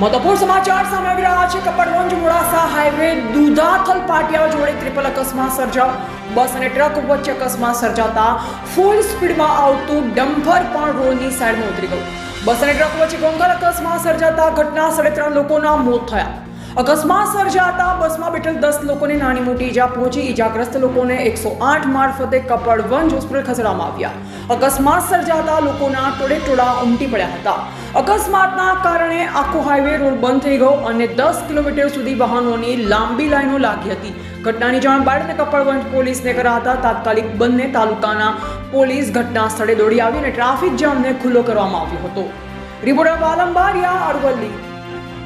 મધુપુર સમાચાર સામે આવી રહ્યા છે. કપડવંજ, મોડાસા હાઈવે, દુધાથલ પાટિયા જોડે ટ્રિપલ અકસ્માત સર્જાવ બસ અને ટ્રક વચ્ચે અકસ્માત સર્જાતા ફૂલ સ્પીડમાં આવતું ડમ્ફર પણ રોડની સાઈડમાં ઉતરી ગયું. બસ અને ટ્રક વચ્ચે ગંભીર અકસ્માત સર્જાતા ઘટના સ્થળે ત્રણ લોકોના મોત થયા. અકસ્માત સર્જાતા બસમાં બેઠેલ દસ લોકોને નાની મોટી ઈજા પહોંચી. ઈજાગ્રસ્ત લોકોને એકસો આઠ મારફતે કપડવંજ હોસ્પિટલ ખસેડવામાં આવ્યા. અકસ્માત સર્જાતા લોકોના ટોળે ટોળા ઉમટી પડ્યા હતા. અકસ્માતના કારણે આખો હાઈવે રોડ બંધ થઈ ગયો અને દસ કિલોમીટર સુધી વાહનોની લાંબી લાઈનો લાગી હતી. ઘટનાની જાણ બાળને કપડવંજ પોલીસને કરાતા તાત્કાલિક બંને તાલુકાના પોલીસ ઘટના સ્થળે દોડી આવી અને ટ્રાફિક જામને ખુલ્લો કરવામાં આવ્યો હતો. રિપોર્ટર વાલંબારિયા અરવલ્લી.